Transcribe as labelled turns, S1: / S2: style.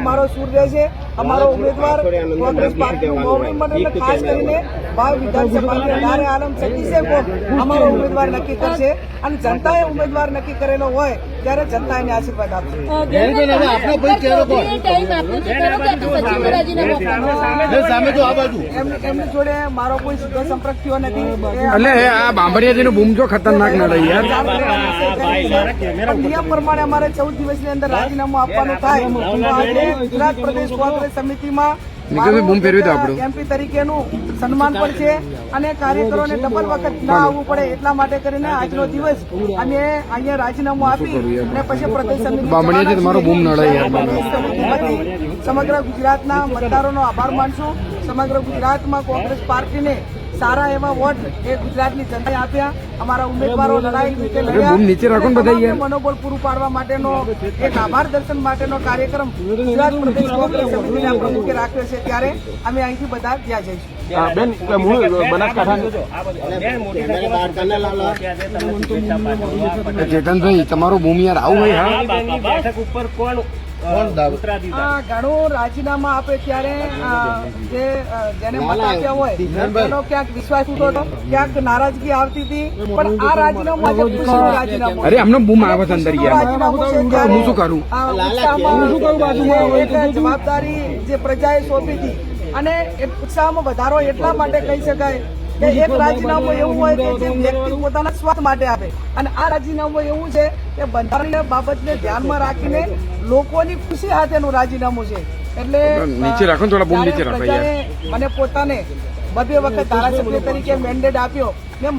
S1: મારો સૂર રહેશે અમારો ઉમેદવાર કોંગ્રેસ પાર્ટીનું મોવડી મંડળ એટલે ખાસ કરીને ભાવ વિધાનસભાની અઢારે આલમ સતીશે છે અમારો ઉમેદવાર નક્કી કરશે. અને જનતાએ ઉમેદવાર નક્કી કરેલો હોય ત્યારે જનતા એને આશીર્વાદ આપશે એમની જોડે મારો કોઈ સીધો સંપર્ક થયો નથી.
S2: એટલે આ બાંભણિયાજીનો બૂમ જો ખતરનાક ના રહી યાર.
S1: નિયમ પ્રમાણે અમારે ચૌદ દિવસની અંદર રાજીનામું આપવાનું થાય. ગુજરાત પ્રદેશ કોંગ્રેસ સમિતિમાં
S2: નિકલભાઈ, બૂમ ફેરવી દો આપણું.
S1: એમપી તરીકેનું સન્માન પણ છે અને કાર્યકરોને ડબલ વખત ના આવવું પડે એટલા માટે કરીને આજનો દિવસ અમે અહીંયા રાજીનામું આપી અને પછી પ્રદેશ સમિતિ
S2: તમારો બૂમ
S1: સમગ્ર ગુજરાતના મતદારોનો આભાર માનશું. સમગ્ર ગુજરાતમાં કોંગ્રેસ પાર્ટીને સારા એવા વોટ એ ગુજરાતની જનતાએ આપ્યા અમારા ઉમેદવારો લડાઈ રીતે લડ્યા
S2: નીચે રાખો બધા
S1: મનોબળ પૂરું પાડવા માટેનો એક આભાર દર્શન માટેનો કાર્યક્રમ ગુજરાત પ્રદેશ કોંગ્રેસ સમિતિના પ્રમુખે રાખ્યો છે ત્યારે અમે અહીંથી બધા ત્યાં જઈશું
S3: બેન મૂળ બનાસકાંઠા
S2: ચેતનભાઈ તમારું ભૂમિયાર આવું હોય હા
S4: બેઠક ઉપર કોણ
S1: ઘણું રાજીનામા આપે ત્યારે જે જેને મત આપ્યા હોય એનો ક્યાંક વિશ્વાસ ઉઠો હતો ક્યાંક નારાજગી આવતી હતી પણ આ રાજીનામું આજે ખુશીનું રાજીનામું.
S2: અરે અમને બૂમ આવે છે અંદર યાર
S1: રાજીનામું છે ત્યારે
S2: હું શું કરું?
S1: જવાબદારી જે પ્રજાએ સોંપી હતી. અને એ ઉત્સાહમાં વધારો એટલા માટે કહી શકાય કે એક રાજીનામું એવું હોય કે જે વ્યક્તિ પોતાના સ્વાર્થ માટે આપે અને આ રાજીનામું એવું છે કે બંધારણીય બાબતને ધ્યાનમાં રાખીને લોકોની ખુશી સાથેનું રાજીનામું છે. એટલે
S2: નીચે રાખો ને થોડા બૂમ નીચે રાખો
S1: મને પોતાને બબે વખત ધારાસભ્ય તરીકે મેન્ડેટ આપ્યો. મેં